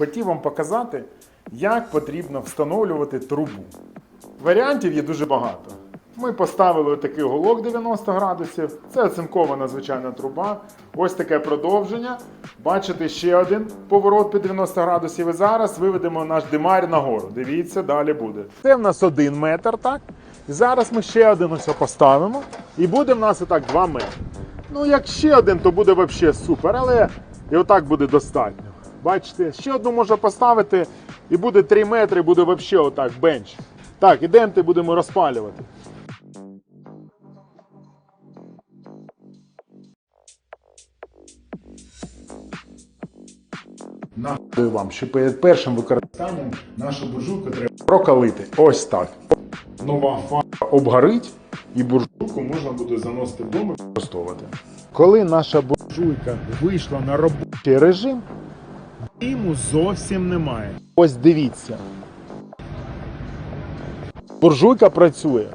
Хотів вам показати, як потрібно встановлювати трубу. Варіантів є дуже багато. Ми поставили такий голок 90 градусів. Це оцинкована звичайна труба. Ось таке продовження. Бачите ще один поворот під 90 градусів. І зараз виведемо наш димар нагору. Дивіться, далі буде. Це в нас один метр, так? І зараз ми ще один ось поставимо. І буде в нас отак 2 метри. Ну, як ще один, то буде взагалі супер, але і отак буде достатньо. Бачите, ще одну можна поставити, і буде 3 метри, буде взагалі отак бенч. Так, ідемте, будемо розпалювати. Нагадую вам, що перед першим використанням нашу буржуйку треба прокалити. Ось так. Нова фара обгорить, і буржуйку можна буде заносити вдома і використовувати. Коли наша буржуйка вийшла на робочий режим, диму зовсім немає. Ось дивіться. Буржуйка працює.